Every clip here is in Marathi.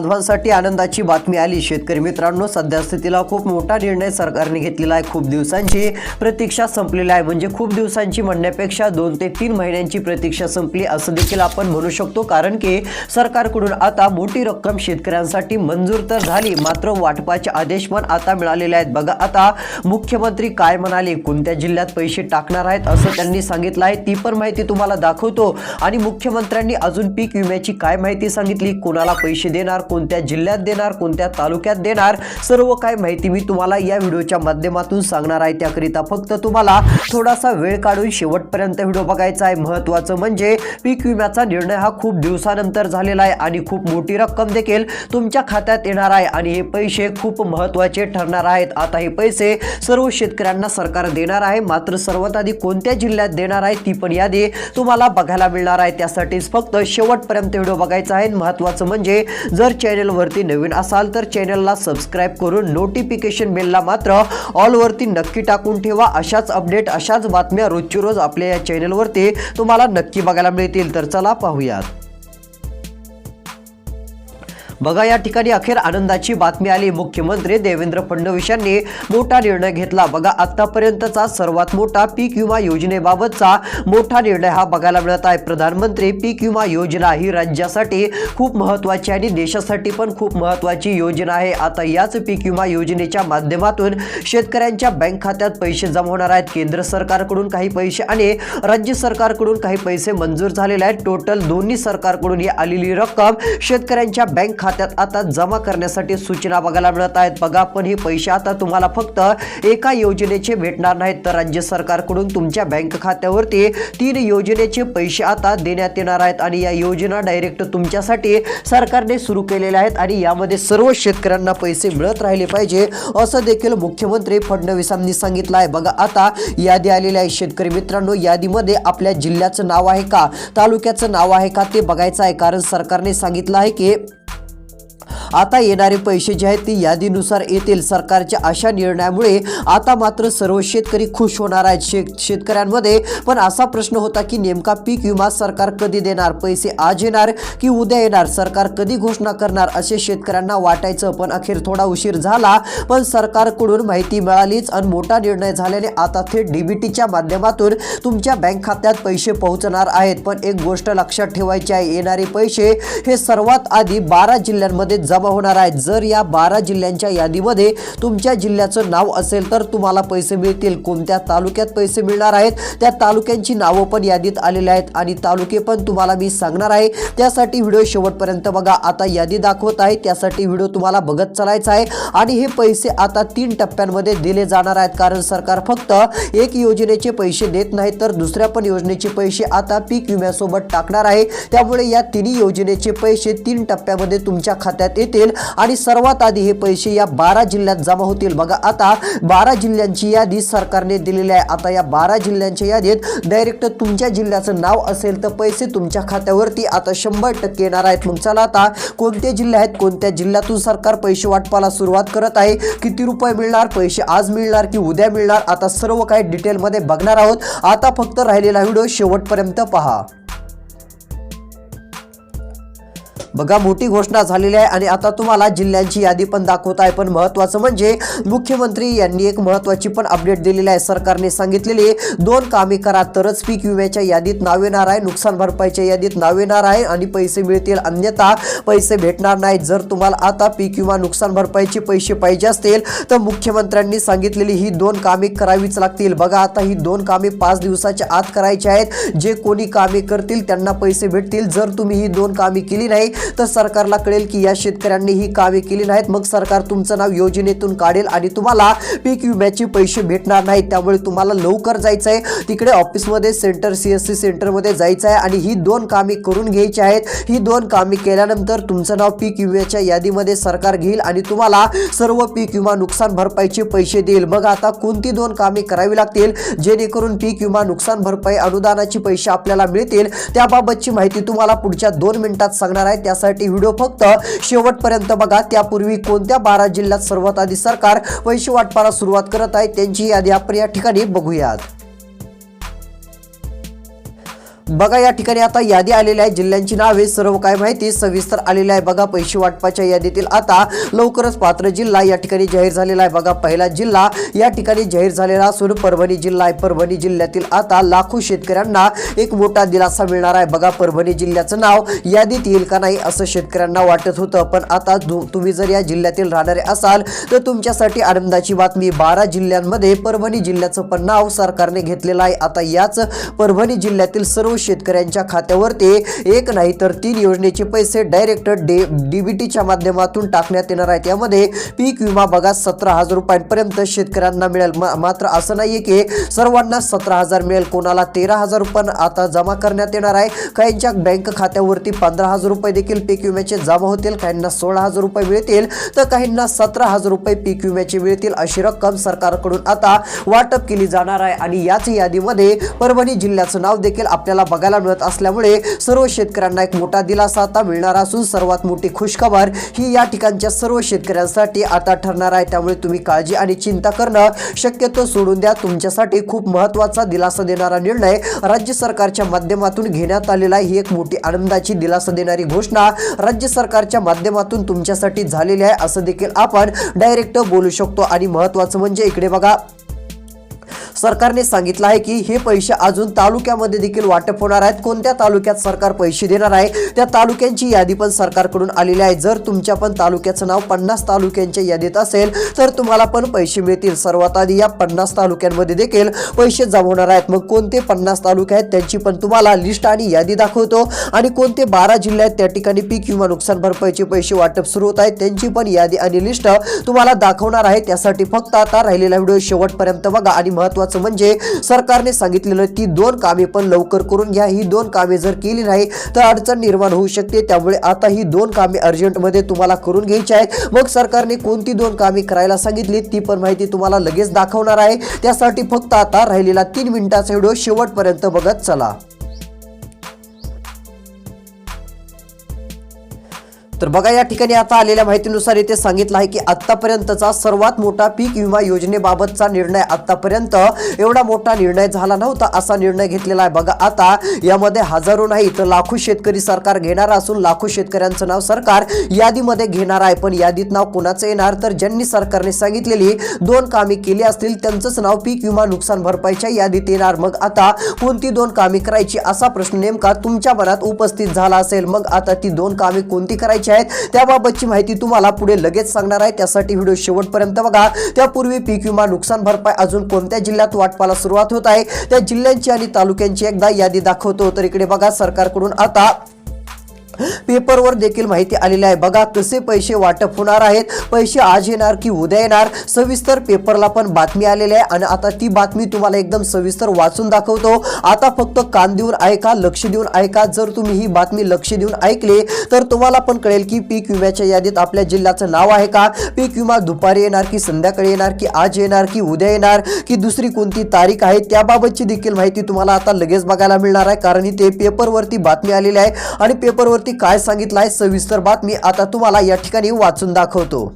बांधवांसाठी आनंदाची बातमी आली. शेतकरी मित्रांनो सध्या स्थितीला खूप मोठा निर्णय सरकारने घेतलेला आहे. खूप दिवसांची प्रतीक्षा संपलेली आहे. म्हणजे खूप दिवसांची म्हणण्यापेक्षा दोन ते तीन महिन्यांची प्रतीक्षा संपली असं देखील आपण म्हणू शकतो. कारण की सरकारकडून आता मोठी रक्कम शेतकऱ्यांसाठी मंजूर तर झाली. मात्र वाटपाचे आदेश पण आता मिळालेले आहेत. बघा आता मुख्यमंत्री काय म्हणाले? कोणत्या जिल्ह्यात पैसे टाकणार आहेत? असं त्यांनी सांगितलं आहे. ती पण माहिती तुम्हाला दाखवतो. आणि मुख्यमंत्र्यांनी अजून पीक विम्याची काय माहिती सांगितली? कोणाला पैसे देणार? कोणत्या जिल्ह्यात देणार कोणत्या तालुक्यात देणार सर्व काय माहिती मी तुम्हाला या व्हिडिओच्या माध्यमातून सांगणार आहे. त्याकरिता फक्त तुम्हाला थोडासा वेळ काढून शेवटपर्यंत व्हिडिओ बघायचा आहे. महत्त्वाचं म्हणजे पीक विम्याचा निर्णय हा खूप दिवसानंतर झालेला आहे आणि खूप मोठी रक्कम देखील तुमच्या खात्यात येणार आहे आणि हे पैसे खूप महत्त्वाचे ठरणार आहेत. आता हे पैसे सर्व शेतकऱ्यांना सरकार देणार आहे. मात्र सर्वात आधी कोणत्या जिल्ह्यात देणार आहे ती पण यादी तुम्हाला बघायला मिळणार आहे. त्यासाठीच फक्त शेवटपर्यंत व्हिडिओ बघायचा आहे. महत्त्वाचं म्हणजे जर चॅनलवरती नवीन असाल तर चॅनलला सबस्क्राईब करून नोटिफिकेशन बेलला मात्र ऑलवरती नक्की टाकून ठेवा. अशाच अपडेट अशाच बातम्या रोजची रोज आपल्या या चॅनलवरती तुम्हाला नक्की बघायला मिळतील. तर चला पाहूयात. बघा या ठिकाणी अखेर आनंदाची बातमी आली. मुख्यमंत्री देवेंद्र फडणवीस यांनी मोठा निर्णय घेतला. बघा आतापर्यंतचा सर्वात मोठा पीक विमा योजनेबाबतचा मोठा निर्णय हा बघायला मिळत आहे. प्रधानमंत्री पीक विमा योजना ही राज्यासाठी खूप महत्वाची आणि देशासाठी पण खूप महत्वाची योजना आहे. आता याच पीक विमा योजनेच्या माध्यमातून शेतकऱ्यांच्या बँक खात्यात पैसे जमा होणार आहेत. केंद्र सरकारकडून काही पैसे आणि राज्य सरकारकडून काही पैसे मंजूर झालेले आहेत. टोटल दोन्ही सरकारकडून ही आलेली रक्कम शेतकऱ्यांच्या बँक खात्यात आता जमा करण्यासाठी सूचना बघायला मिळत आहेत. बघा पण हे पैसे आता तुम्हाला फक्त एका योजनेचे भेटणार नाहीत. तर राज्य सरकारकडून तुमच्या बँक खात्यावरती तीन योजनेचे पैसे आता देण्यात येणार आहेत आणि या योजना डायरेक्ट तुमच्यासाठी सरकारने सुरू केलेल्या आहेत आणि यामध्ये सर्व शेतकऱ्यांना पैसे मिळत राहिले पाहिजे असं देखील मुख्यमंत्री फडणवीसांनी सांगितलं आहे. बघा आता यादी आलेली आहे शेतकरी मित्रांनो. यादीमध्ये आपल्या जिल्ह्याचं नाव आहे का तालुक्याचं नाव आहे का ते बघायचं आहे. कारण सरकारने सांगितलं आहे की आता येणारे पैसे जे आहेत ते यादीनुसार येतील. सरकारच्या अशा निर्णयामुळे आता मात्र सर्व शेतकरी खुश होणार आहेत शे शेतकऱ्यांमध्ये. पण असा प्रश्न होता की नेमका पीक विमा सरकार कधी देणार? पैसे आज येणार की उद्या येणार? सरकार कधी घोषणा करणार? असे शेतकऱ्यांना वाटायचं. पण अखेर थोडा उशीर झाला पण सरकारकडून माहिती मिळालीच आणि मोठा निर्णय झाल्याने आता थेट डीबीटीच्या माध्यमातून तुमच्या बँक खात्यात पैसे पोहोचणार आहेत. पण एक गोष्ट लक्षात ठेवायची आहे येणारे पैसे हे सर्वात आधी बारा जिल्ह्यांमध्ये जमा होणार आहेत जर या बारा जिल्ह्यांच्या यादीमध्ये तुमच्या जिल्ह्याचं नाव असेल तर तुम्हाला पैसे मिळतील. कोणत्या तालुक्यात पैसे मिळणार आहेत? त्या तालुक्यांची नावं पण यादीत आलेली आहेत आणि तालुके पण तुम्हाला मी सांगणार आहे. त्यासाठी व्हिडिओ शेवटपर्यंत बघा. आता यादी दाखवत आहे. त्यासाठी व्हिडिओ तुम्हाला बघत चालायचा आहे. आणि हे पैसे आता तीन टप्प्यांमध्ये दिले जाणार आहेत. कारण सरकार फक्त एक योजनेचे पैसे देत नाही तर दुसऱ्या पण योजनेचे पैसे आता पीक विम्यासोबत टाकणार आहे. त्यामुळे या तिन्ही योजनेचे पैसे तीन टप्प्यामध्ये तुमच्या खात्यात येतील. आणि सर्वात आधी हे पैसे या बारा जिल्ह्यात जमा होतील. बघा आता बारा जिल्ह्यांची यादी सरकारने दिलेली आहे. आता या बारा जिल्ह्यांच्या यादीत डायरेक्ट तुमच्या जिल्ह्याचं नाव असेल तर पैसे तुमच्या खात्यावरती आता शंभर टक्के येणार आहेत. मग चला आता कोणते जिल्हे आहेत? कोणत्या जिल्ह्यातून सरकार पैसे वाटपाला सुरुवात करत आहे? किती रुपये मिळणार? पैसे आज मिळणार की उद्या मिळणार? आता सर्व काही डिटेलमध्ये बघणार आहोत. आता फक्त राहिलेला व्हिडिओ शेवटपर्यंत पहा. बघा मोठी घोषणा झालेली आहे आणि आता तुम्हाला जिल्ह्यांची यादी पण दाखवत आहे. पण महत्वाचं म्हणजे मुख्यमंत्री यांनी एक महत्वाची पण अपडेट दिलेली आहे. सरकारने सांगितलेली दोन कामे करा तरच पीक विम्याच्या यादीत नाव येणार आहे नुकसान भरपाईच्या यादीत नाव येणार आहे आणि पैसे मिळतील. अन्यथा पैसे भेटणार नाहीत. जर तुम्हाला आता पीक विमा नुकसान भरपाईचे पैसे पाहिजे असतील तर मुख्यमंत्र्यांनी सांगितलेली ही दोन कामे करावीच लागतील. बघा आता ही दोन कामे पाच दिवसाच्या आत करायची आहेत. जे कोणी कामे करतील त्यांना पैसे भेटतील. जर तुम्ही ही दोन कामे केली नाही तर सरकारला कळेल की या शेतकऱ्यांनी ही कामे केली नाहीत. मग सरकार तुमचं नाव योजनेतून काढेल आणि तुम्हाला पीक विम्याचे पैसे भेटणार नाहीत. त्यामुळे तुम्हाला लवकर जायचं आहे तिकडे ऑफिसमध्ये सेंटर सी एस सी सेंटरमध्ये जायचं आहे आणि ही दोन कामे करून घ्यायची आहेत. ही दोन कामे केल्यानंतर तुमचं नाव पीक विम्याच्या यादीमध्ये सरकार घेईल आणि तुम्हाला सर्व पीक विमा नुकसान भरपाईचे पैसे देईल. मग आता कोणती दोन कामे करावी लागतील? जेणेकरून पीक विमा नुकसान भरपाई अनुदानाचे पैसे आपल्याला मिळतील. त्याबाबतची माहिती तुम्हाला पुढच्या दोन मिनिटात सांगणार आहे. त्यासाठी व्हिडिओ फक्त शेवटपर्यंत बघा. त्यापूर्वी कोणत्या बारा जिल्ह्यात सर्वात आधी सरकार पैसे वाटपाला सुरुवात करत आहे त्यांची यादी आपण या ठिकाणी बघूयात. बघा या ठिकाणी आता यादी आलेली आहे जिल्ह्यांची नावे सर्व काय माहिती सविस्तर आलेली आहे. बघा पैसे वाटपाच्या यादीतील आता लवकरच पात्र जिल्हा या ठिकाणी जाहीर झालेला आहे. बघा पहिला जिल्हा या ठिकाणी जाहीर झालेला असून परभणी जिल्हा आहे. परभणी जिल्ह्यातील आता लाखो शेतकऱ्यांना एक मोठा दिलासा मिळणार आहे. बघा परभणी जिल्ह्याचं नाव यादीत येईल का नाही असं शेतकऱ्यांना वाटत होतं. पण आता तुम्ही जर या जिल्ह्यातील राहणारे असाल तर तुमच्यासाठी आनंदाची बातमी बारा जिल्ह्यांमध्ये परभणी जिल्ह्याचं पण नाव सरकारने घेतलेलं आहे. आता याच परभणी जिल्ह्यातील सर्व शेतकऱ्यांच्या खात्यावरती एक नाही तर तीन योजनेचे पैसे डायरेक्ट डे डीबीटीच्या माध्यमातून टाकण्यात येणार आहेत. यामध्ये पीक विमा बघा सतरा हजार रुपयांपर्यंत शेतकऱ्यांना मिळेल. मात्र असं नाहीये की सर्वांना सतरा हजार मिळेल. कोणाला तेरा हजार रुपये आता जमा करण्यात येणार आहे. काहींच्या बँक खात्यावरती पंधरा हजार रुपये देखील पीक विम्याचे जमा होतील. काहींना सोळा हजार रुपये मिळतील. तर काहींना सतरा हजार रुपये पीक विम्याचे मिळतील अशी रक्कम सरकारकडून आता वाटप केली जाणार आहे. आणि याच यादीमध्ये परभणी जिल्ह्याचं नाव देखील आपल्याला बघायला मिळत असल्यामुळे सर्व शेतकऱ्यांना एक मोठा दिलासा आता मिळणार असून सर्वात मोठी खुशखबर ही या ठिकाणच्या सर्व शेतकऱ्यांसाठी आता ठरणार आहे. त्यामुळे तुम्ही काळजी आणि चिंता करणं शक्यतो सोडून द्या. तुमच्यासाठी खूप महत्त्वाचा दिलासा देणारा निर्णय राज्य सरकारच्या माध्यमातून घेण्यात आलेला आहे. ही एक मोठी आनंदाची दिलासा देणारी घोषणा राज्य सरकारच्या माध्यमातून तुमच्यासाठी झालेली आहे. असं देखील आपण डायरेक्ट बोलू शकतो. आणि महत्त्वाचं म्हणजे इकडे बघा. सरकारने सांगितलं आहे की हे पैसे अजून तालुक्यामध्ये देखील वाटप होणार आहेत. कोणत्या तालुक्यात सरकार पैसे देणार आहे? त्या तालुक्यांची यादी पण सरकारकडून आलेली आहे. जर तुमच्या पण तालुक्याचं नाव पन्नास तालुक्यांच्या यादीत असेल तर तुम्हाला पण पैसे मिळतील. सर्वात आधी या पन्नास तालुक्यांमध्ये देखील पैसे जमवणार आहेत. मग कोणते पन्नास तालुके आहेत त्यांची पण तुम्हाला लिस्ट आणि यादी दाखवतो. आणि कोणते बारा जिल्हे आहेत त्या ठिकाणी पीक विमा नुकसान भरपाईचे पैसे वाटप सुरू होत आहेत त्यांची पण यादी आणि लिस्ट तुम्हाला दाखवणार आहे. त्यासाठी फक्त आता राहिलेला व्हिडिओ शेवटपर्यंत बघा आणि महत्वाचं म्हणजे सरकारने सांगितलेलं की दोन कामे पण लवकर करून घ्या. ही दोन कामे जर केली नाही तर अडचण निर्माण होऊ शकते. त्यामुळे आता ही दोन कामे अर्जंटमध्ये तुम्हाला करून घ्यायची आहेत. मग सरकारने कोणती दोन कामे करायला सांगितली ती पण माहिती तुम्हाला लगेच दाखवणार आहे. त्यासाठी फक्त आता राहिलेला तीन मिनिटाचा व्हिडिओ शेवटपर्यंत बघत चला. तर बघा या ठिकाणी आता आलेल्या माहितीनुसार इथे सांगितलं आहे की आतापर्यंतचा सर्वात मोठा पीक विमा योजनेबाबतचा निर्णय आतापर्यंत एवढा मोठा निर्णय झाला नव्हता असा निर्णय घेतलेला आहे. बघा आता यामध्ये हजारो नाही तर लाखो शेतकरी सरकार घेणार असून लाखो शेतकऱ्यांचं नाव सरकार यादीमध्ये घेणार आहे. पण यादीत नाव कोणाचं येणार? तर ज्यांनी सरकारने सांगितलेली दोन कामे केली असतील त्यांचंच नाव पीक विमा नुकसान भरपाईच्या यादीत येणार. मग आता कोणती दोन कामे करायची असा प्रश्न नेमका तुमच्या मनात उपस्थित झाला असेल. मग आता ती दोन कामे कोणती करायची आहेत त्याबाबतची माहिती तुम्हाला पुढे लगेच सांगणार आहे. त्यासाठी व्हिडिओ शेवटपर्यंत बघा. त्यापूर्वी पीक विमा नुकसान भरपाई अजून कोणत्या जिल्ह्यात वाटपाला सुरुवात होत आहे? त्या जिल्ह्यांची आणि तालुक्यांची एकदा यादी दाखवतो. तर इकडे बघा सरकारकडून. आता पेपरवर देखील माहिती आलेली आहे. बघा कसे पैसे वाटप होणार आहेत. पैसे आज येणार की उद्या येणार? सविस्तर पेपरला पण बातमी आलेली आहे. आणि आता ती बातमी तुम्हाला एकदम सविस्तर वाचून दाखवतो. आता फक्त कान देऊन ऐका लक्ष देऊन ऐका. जर तुम्ही ही बातमी लक्ष देऊन ऐकली तर तुम्हाला पण कळेल की पीक विम्याच्या यादीत आपल्या जिल्ह्याचं नाव आहे का? पीक विमा दुपारी येणार की संध्याकाळी येणार की आज येणार की उद्या येणार की दुसरी कोणती तारीख आहे? त्याबाबतची देखील माहिती तुम्हाला आता लगेच बघायला मिळणार आहे. कारण इथे पेपरवरती बातमी आलेली आहे. आणि पेपरवरती काय सांगितलं आहे सविस्तर बातमी आता तुम्हाला या ठिकाणी वाचून दाखवतो.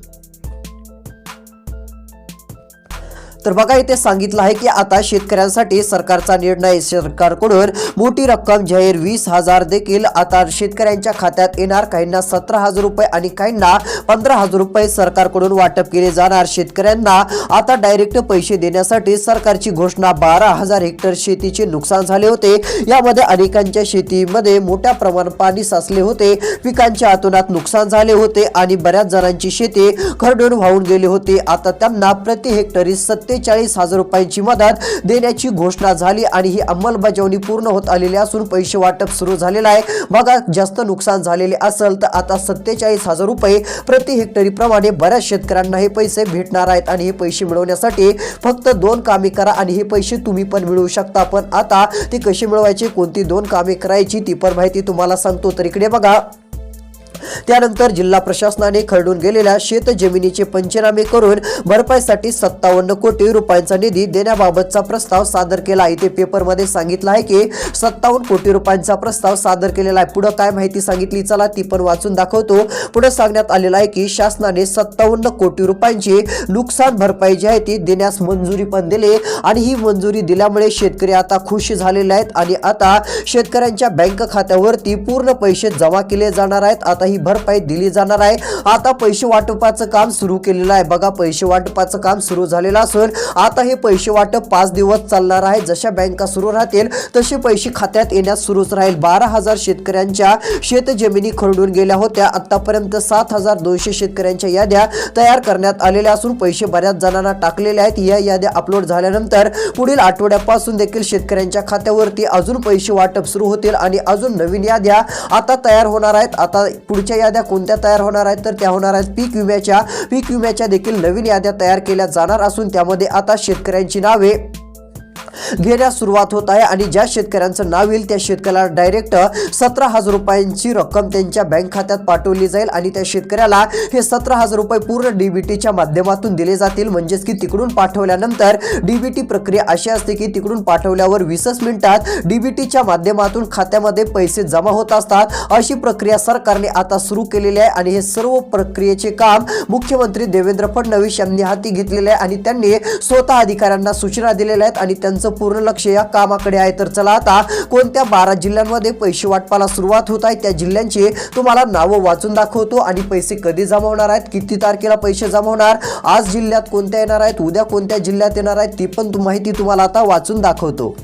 तर बघा इथे सांगितलं आहे की आता शेतकऱ्यांसाठी सरकारचा निर्णय सरकारकडून मोठी रक्कम जाहीर. वीस हजार देखील आता शेतकऱ्यांच्या खात्यात येणार. काहींना सतरा हजार रुपये आणि काहींना पंधरा हजार रुपये सरकारकडून वाटप केले जाणार. शेतकऱ्यांना आता डायरेक्ट पैसे देण्यासाठी सरकारची घोषणा. बारा हजार हेक्टर शेतीचे नुकसान झाले होते. यामध्ये अनेकांच्या शेतीमध्ये मोठ्या प्रमाणात पाणी साचले होते. पिकांच्या आतोनात नुकसान झाले होते आणि बऱ्याच जणांची शेती खरडून वाहून गेली होती. आता त्यांना प्रति हेक्टरी सत्तेचाळीस हजार रुपयांची मदत देण्याची घोषणा झाली आणि ही अंमलबजावणी पूर्ण होत आलेली असून पैसे वाटप सुरू झालेलं आहे. बघा जास्त नुकसान झालेले असेल तर आता सत्तेचाळीस हजार रुपये प्रति हेक्टरी प्रमाणे बऱ्याच शेतकऱ्यांना हे पैसे भेटणार आहेत आणि हे पैसे मिळवण्यासाठी फक्त दोन कामे करा आणि हे पैसे तुम्ही पण मिळवू शकता. पण आता ते कसे मिळवायचे कोणती दोन कामे करायची ती पण माहिती तुम्हाला सांगतो तर इकडे बघा. त्यानंतर जिल्हा प्रशासनाने खरडून गेलेल्या शेत जमिनीचे पंचनामे करून भरपाईसाठी सत्तावन्न कोटी रुपयांचा निधी देण्याबाबतचा प्रस्ताव सादर केला. आहे ते पेपरमध्ये सांगितलं आहे की सत्तावन्न कोटी रुपयांचा प्रस्ताव सादर केलेला आहे. पुढे काय माहिती सांगितली? चला ती पण वाचून दाखवतो. पुढे सांगण्यात आलेलं आहे की शासनाने सत्तावन्न कोटी रुपयांची नुकसान भरपाई जी आहे ती देण्यास मंजुरी पण दिली आणि ही मंजुरी दिल्यामुळे शेतकरी आता खुश झालेले आहेत आणि आता शेतकऱ्यांच्या बँक खात्यावरती पूर्ण पैसे जमा केले जाणार आहेत. आता ही भरपाई दिली जाणार आहे. आता पैसे वाटपाचं काम सुरू केलेलं आहे. बघा पैसे वाटपाचं काम सुरू झालेलं असून आता हे पैसे वाटप पाच दिवस चालणार आहे. जशा बँका सुरू राहतील तसे पैसे खात्यात येण्यास सुरूच राहील. बारा हजार शेतकऱ्यांच्या शेतजमिनी खरडून गेल्या होत्या. आतापर्यंत सात हजार दोनशे शेतकऱ्यांच्या याद्या तयार करण्यात आलेल्या असून पैसे बऱ्याच जणांना टाकलेले आहेत. या याद्या अपलोड झाल्यानंतर पुढील आठवड्यापासून देखील शेतकऱ्यांच्या खात्यावरती अजून पैसे वाटप सुरू होतील आणि अजून नवीन याद्या आता तयार होणार आहेत. आता पुढच्या याद्या कोणत्या तयार होणार आहेत? तर त्या होणार आहेत पीक विम्याच्या. पीक विम्याच्या देखील नवीन याद्या तयार केल्या जाणार असून त्यामध्ये आता शेतकऱ्यांची नावे घेण्यास सुरुवात होत आहे आणि ज्या शेतकऱ्यांचं नाव येईल त्या शेतकऱ्याला डायरेक्ट सतरा हजार रुपयांची रक्कम त्यांच्या बँक खात्यात पाठवली जाईल आणि त्या शेतकऱ्याला हे सतरा हजार रुपये पूर्ण डीबीटीच्या माध्यमातून दिले जातील. म्हणजेच की तिकडून पाठवल्यानंतर डीबीटी प्रक्रिया अशी असते की तिकडून पाठवल्यावर वीसच मिनिटात डीबीटीच्या माध्यमातून खात्यामध्ये पैसे जमा होत असतात. अशी प्रक्रिया सरकारने आता सुरू केलेली आहे आणि हे सर्व प्रक्रियेचे काम मुख्यमंत्री देवेंद्र फडणवीस यांनी हाती घेतलेले आहे आणि त्यांनी स्वतः अधिकाऱ्यांना सूचना दिलेल्या आहेत आणि त्यांचं पूर्ण लक्ष या कामाकडे आहे. तर चला आता कोणत्या बारा जिल्ह्यांमध्ये पैसे वाटपाला सुरुवात होत आहे त्या जिल्ह्यांची तुम्हाला नावं वाचून दाखवतो आणि पैसे कधी जमवणार आहेत किती तारखेला पैसे जमवणार आज जिल्ह्यात कोणत्या येणार आहेत उद्या कोणत्या जिल्ह्यात येणार आहेत ती पण माहिती तुम्हाला आता वाचून दाखवतो.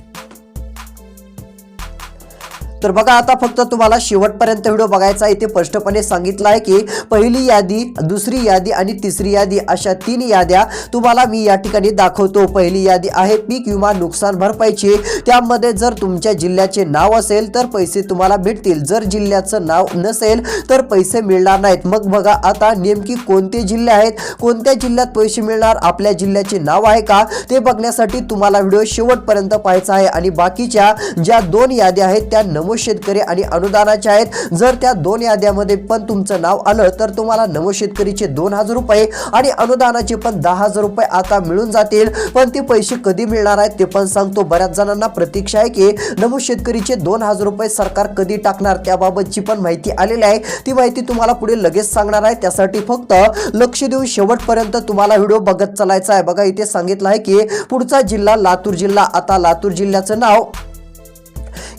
तर बघा आता फक्त तुम्हाला शेवटपर्यंत व्हिडिओ बघायचा आहे. इथे स्पष्टपणे सांगितलं आहे की पहिली यादी दुसरी यादी आणि तिसरी यादी अशा तीन याद्या तुम्हाला मी या ठिकाणी दाखवतो. पहिली यादी आहे पीक विमा नुकसान भरपाईची. त्यामध्ये जर तुमच्या जिल्ह्याचे नाव असेल तर पैसे तुम्हाला भेटतील जर जिल्ह्याचं नाव नसेल तर पैसे मिळणार नाहीत. मग बघा आता नेमकी कोणते जिल्हे आहेत? कोणत्या जिल्ह्यात पैसे मिळणार? आपल्या जिल्ह्याचे नाव आहे का? ते बघण्यासाठी तुम्हाला व्हिडिओ शेवटपर्यंत पाहायचा आहे. आणि बाकीच्या ज्या दोन याद्या आहेत त्या नमो शेतकरी आणि अनुदानाच्या आहेत. जर त्या दोन याद्यामध्ये पण तुमचं नाव आलं तर तुम्हाला नमो शेतकरीचे दोन हजार रुपये आणि अनुदानाचे पण दहा हजार रुपये आता मिळून जातील. पण ते पैसे कधी मिळणार आहेत ते पण सांगतो. बऱ्याच जणांना प्रतीक्षा आहे की नमो शेतकरीचे दोन हजार रुपये सरकार कधी टाकणार त्याबाबतची पण माहिती आलेली आहे. ती माहिती तुम्हाला पुढे लगेच सांगणार आहे. त्यासाठी फक्त लक्ष देऊन शेवटपर्यंत तुम्हाला व्हिडिओ बघत चालायचा आहे. बघा इथे सांगितलं आहे की पुढचा जिल्हा लातूर जिल्हा. आता लातूर जिल्ह्याचं नाव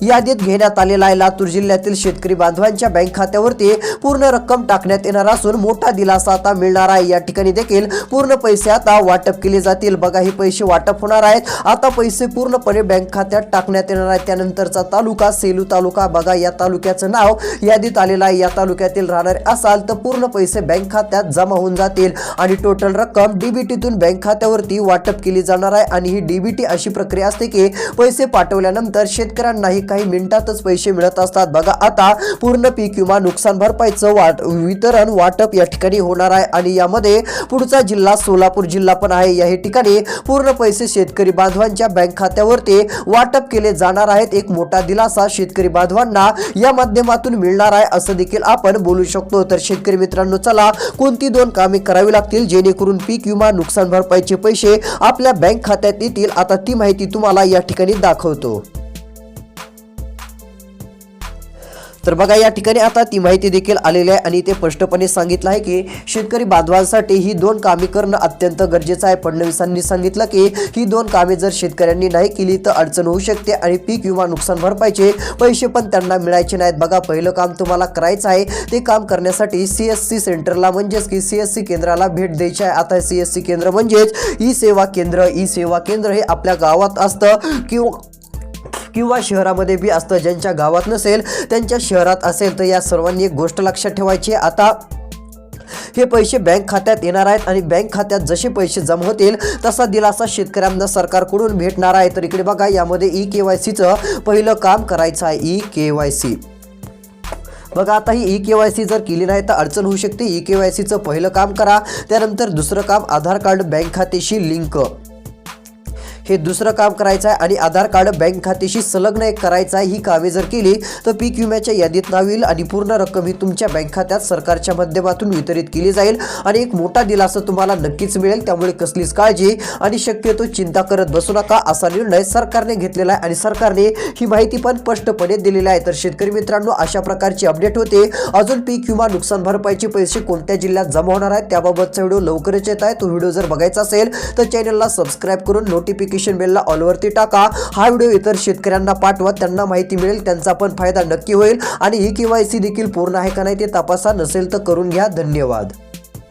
यादीत घेण्यात आलेला आहे. लातूर जिल्ह्यातील शेतकरी बांधवांच्या बँक खात्यावरती पूर्ण रक्कम टाकण्यात येणार असून मोठा दिलासा आता मिळणार आहे. या ठिकाणी देखील पूर्ण पैसे आता वाटप केले जातील. बघा हे पैसे वाटप होणार आहेत. आता पैसे पूर्णपणे बँक खात्यात टाकण्यात येणार आहेत. त्यानंतरचा तालुका सेलू तालुका बघा या तालुक्याचं नाव यादीत आलेलं आहे. या तालुक्यातील राहणारे असाल तर पूर्ण पैसे बँक खात्यात जमा होऊन जातील आणि टोटल रक्कम डीबीटीतून बँक खात्यावरती वाटप केली जाणार आहे. आणि ही डीबीटी अशी प्रक्रिया असते की पैसे पाठवल्यानंतर शेतकऱ्यांनाही काही मिनिटातच पैसे मिळत असतात. बघा आता पूर्ण पीक विमा नुकसान भरपाईचं वाट वितरण वाटप या ठिकाणी होणार आहे आणि यामध्ये पुढचा जिल्हा सोलापूर जिल्हा पण आहे. या ठिकाणी पूर्ण पैसे शेतकरी बांधवांच्या बँक खात्यावरती वाटप केले जाणार आहेत. एक मोठा दिलासा शेतकरी बांधवांना या माध्यमातून मिळणार आहे असं देखील आपण बोलू शकतो. तर शेतकरी मित्रांनो चला कोणती दोन कामे करावी लागतील? जेणेकरून पीक विमा नुकसान भरपाईचे पैसे आपल्या बँक खात्यात येतील. आता ती माहिती तुम्हाला या ठिकाणी दाखवतो. तर बघा या ठिकाणी आता ती माहिती देखील आलेली आहे आणि ते स्पष्टपणे सांगितलं आहे की शेतकरी बांधवांसाठी ही दोन कामे करणं अत्यंत गरजेचं आहे. फडणवीसांनी सांगितलं की ही दोन कामे जर शेतकऱ्यांनी नाही केली तर अडचण होऊ शकते आणि पीक विमा नुकसान भरपाईचे पैसे पण त्यांना मिळायचे नाहीत. बघा पहिलं काम तुम्हाला करायचं आहे ते काम करण्यासाठी सी एस सी सेंटरला म्हणजेच की सी एस सी केंद्राला भेट द्यायची आहे. आता सी एस सी केंद्र म्हणजेच ई सेवा केंद्र. ई सेवा केंद्र हे आपल्या गावात असतं किंवा किंवा शहरामध्ये बी असतं ज्यांच्या गावात नसेल त्यांच्या शहरात असेल तर या सर्वांनी एक गोष्ट लक्षात ठेवायची. आता हे पैसे बँक खात्यात येणार आहेत आणि बँक खात्यात जसे पैसे जमा होतील तसा दिलासा शेतकऱ्यांना सरकारकडून भेटणार आहे. तर इकडे बघा यामध्ये ई के वाय सीचं पहिलं काम करायचं आहे ई के वाय सी. बघा आता ही ई के वाय सी जर केली नाही तर अडचण होऊ शकते. ई के वाय सीचं पहिलं काम करा त्यानंतर दुसरं काम आधार कार्ड बँक खात्याशी लिंक. हे दुसरं काम करायचं आहे आणि आधार कार्ड बँक खात्याशी संलग्न एक करायचं आहे ही कामे जर केली तर पीक विम्याच्या यादीत नाव येईल आणि पूर्ण रक्कम ही तुमच्या बँक खात्यात सरकारच्या माध्यमातून वितरित केली जाईल. आणि एक मोठा दिलासा तुम्हाला नक्कीच मिळेल त्यामुळे कसलीच काळजी आणि शक्यतो चिंता करत बसू नका असा निर्णय सरकारने घेतलेला आहे. आणि सरकारने ही माहिती पण स्पष्टपणे दिलेली आहे. तर शेतकरी मित्रांनो अशा प्रकारची अपडेट होते. अजून पीक विमा नुकसान भरपाईचे पैसे कोणत्या जिल्ह्यात जमा होणार आहेत त्याबाबतचा व्हिडिओ लवकरच येत आहे. तो व्हिडिओ जर बघायचा असेल तर चॅनलला सबस्क्राईब करून नोटिफिकेशन बेलला ऑलवरती टाका. हा व्हिडिओ इतर शेतकऱ्यांना पाठवा त्यांना माहिती मिळेल त्यांचा पण फायदा नक्की होईल. आणि ही केवायसी देखील पूर्ण आहे का नाही ते तपासा नसेल तर करून घ्या. धन्यवाद.